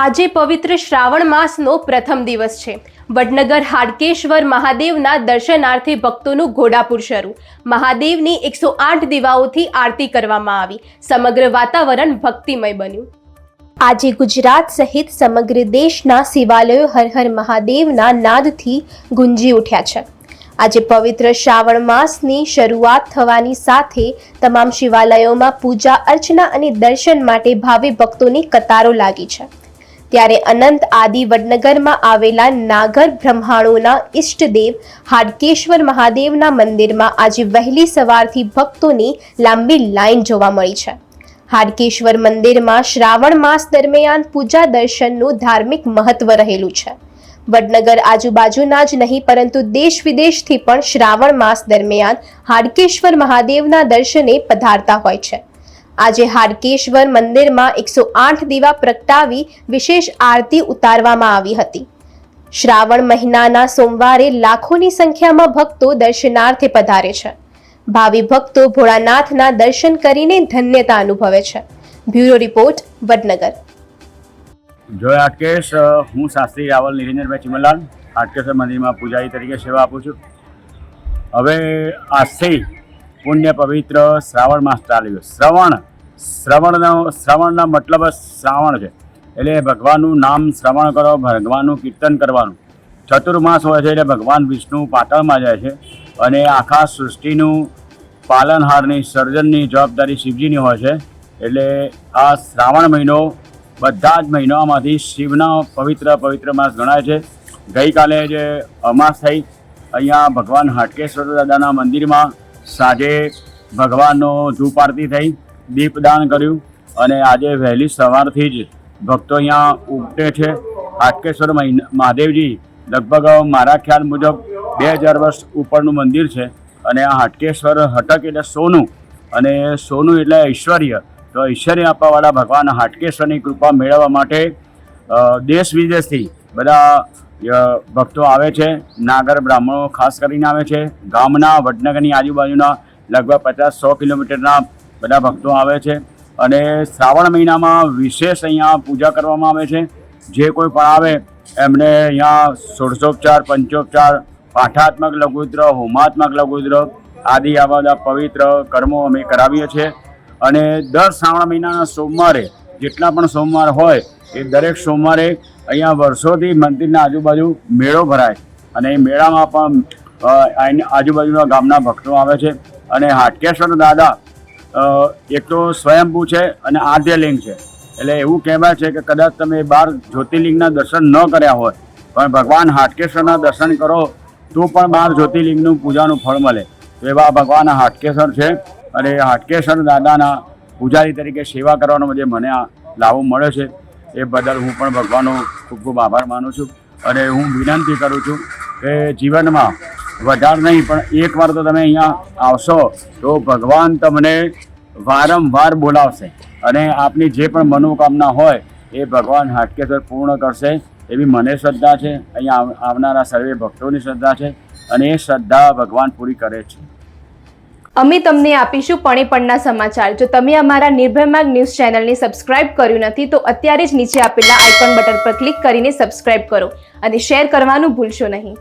આજે પવિત્ર શ્રાવણ માસનો પ્રથમ દિવસ છે. વડનગર હાડકેશ્વર મહાદેવના દર્શનાર્થે ભક્તોનું ઘોડાપુર શરૂ. મહાદેવની એકસો આઠ દીવાઓથી આરતી કરવામાં આવી. સમગ્ર વાતાવરણ ભક્તિમય બન્યું. આજે ગુજરાત સહિત સમગ્ર દેશના શિવાલયો હર હર મહાદેવના નાદથી ગુંજી ઉઠ્યા છે. આજે પવિત્ર શ્રાવણ માસની શરૂઆત થવાની સાથે તમામ શિવાલયોમાં પૂજા અર્ચના અને દર્શન માટે ભાવિ ભક્તોની કતારો લાગી છે. ત્યારે અનંત આદિ વડનગરમાં આવેલા નાગર બ્રહ્માણોના ઈષ્ટદેવ હાડકેશ્વર મહાદેવના મંદિરમાં આજે વહેલી સવારથી ભક્તોની લાંબી લાઈન જોવા મળી છે. હાડકેશ્વર મંદિરમાં શ્રાવણ માસ દરમિયાન પૂજા દર્શનનું ધાર્મિક મહત્વ રહેલું છે. વડનગર આજુબાજુના જ નહીં, પરંતુ દેશ વિદેશથી પણ શ્રાવણ માસ દરમિયાન હાડકેશ્વર મહાદેવના દર્શને પધારતા હોય છે. આજે હાડકેશ્વર મંદિરમાં એકસો આઠ દીવા પ્રગટાવી વિશેષ આરતી ઉતારવામાં આવી હતી. શ્રાવણ મહિનાના સોમવારે લાખોની સંખ્યામાં ભક્તો દર્શનાર્થે પધારે છે. ભાવિ ભક્તો ભોળાનાથના દર્શન કરીને ધન્યતા અનુભવે છે. Bureau report Vadnagar. જય હાટકેશ હું શાસ્ત્રી રાવલ નિરંજનભાઈ ચિમલાલ હાટકેશ્વર મંદિરમાં પૂજારી તરીકે સેવા આપું છું. હવે આજથી પુણ્ય પવિત્ર શ્રાવણ માસ ચાલ્યું. શ્રવણ શ્રવણનો શ્રવણનો મતલબ શ્રાવણ છે. એટલે ભગવાનનું નામ શ્રવણ કરો, ભગવાનનું કીર્તન કરવાનું. ચતુર્માસ હોય છે એટલે ભગવાન વિષ્ણુ પાતાળમાં જાય છે. અને આખા સૃષ્ટિનું પાલનહારની, સર્જનની જવાબદારી શિવજીની હોય છે. એટલે આ શ્રાવણ મહિનો બધા જ મહિનામાંથી શિવના પવિત્ર પવિત્ર માસ ગણાય છે. ગઈકાલે જે અમાસ થઈ, અહીંયા ભગવાન હાટકેશ્વર દાદાના મંદિરમાં સાંજે ભગવાનનો ધૂપ આરતી થઈ. દીપદાન કર્યું અને આજે વહેલી સવારથી જ ભક્તો અહીંયા ઉમટે છે. હાટકેશ્વર મહાદેવજી, લગભગ મારા ખ્યાલ મુજબ બે હજાર વર્ષ ઉપરનું મંદિર છે અને આ હાટકેશ્વર હટક એટલે સોનું અને સોનું એટલે ઐશ્વર્ય. તો ઐશ્વર્ય આપવાવાળા ભગવાન હાટકેશ્વરની કૃપા મેળવવા માટે દેશ વિદેશથી બધા ભક્તો આવે છે. નાગર બ્રાહ્મણો ખાસ કરીને આવે છે. ગામના વડનગરની આજુબાજુના લગભગ પચાસ સો કિલોમીટરના બધા ભક્તો આવે છે. અને શ્રાવણ મહિનામાં વિશેષ અહીંયા પૂજા કરવામાં આવે છે. જે કોઈ પણ આવે, એમને અહીંયા ષોડશોપચાર, પંચોપચાર, પાઠાત્મક લઘુદ્ર હોમાત્મક લઘુદ્ર આદિ આ બધા પવિત્ર કર્મો અમે કરાવીએ છીએ. અને દર શ્રાવણ મહિનાના સોમવારે જેટલા પણ સોમવાર હોય, એ દરેક સોમવારે અહીંયા વર્ષોથી મંદિરના આજુબાજુ મેળો ભરાય. અને એ મેળામાં પણ આજુબાજુના ગામના ભક્તો આવે છે. અને હાટકેશ્વર દાદા એક તો સ્વયંભૂ છે અને આદ્યલિંગ છે. એટલે એવું કહેવાય છે કે કદાચ તમે બાર જ્યોતિર્લિંગના દર્શન ન કર્યા હોય, પણ ભગવાન હાટકેશ્વરના દર્શન કરો, તો પણ બાર જ્યોતિર્લિંગનું પૂજાનું ફળ મળે. તો એવા ભગવાન હાટકેશ્વર છે અને હાટકેશ્વર દાદાના પૂજારી તરીકે સેવા કરવાનો જે મને આ લાભો મળે છે, એ બદલ હું પણ ભગવાનનો ખૂબ ખૂબ આભાર માનું છું. અને હું વિનંતી કરું છું કે જીવનમાં વધારે નહીં, પણ એકવાર તો તમે અહીંયા આવશો તો ભગવાન તમને વારંવાર બોલાવશે. અને આપની જે પણ મનોકામના હોય, એ ભગવાન હાટકેશ્વર પૂર્ણ કરશે. એવી મને શ્રદ્ધા છે. અહીંયા આવ- આવનારા સર્વે ભક્તોની શ્રદ્ધા છે. અને એ શ્રદ્ધા ભગવાન પૂરી કરે છે. અમે તમને આપીશું પણીપણના સમાચાર. જો તમે અમારા નિર્ભયમાર્ગ ન્યૂઝ ચેનલને સબસ્ક્રાઇબ કર્યું નથી, તો અત્યારે જ નીચે આપેલા આઇકોન બટન પર ક્લિક કરીને સબસ્ક્રાઇબ કરો. અને શેર કરવાનું ભૂલશો નહીં.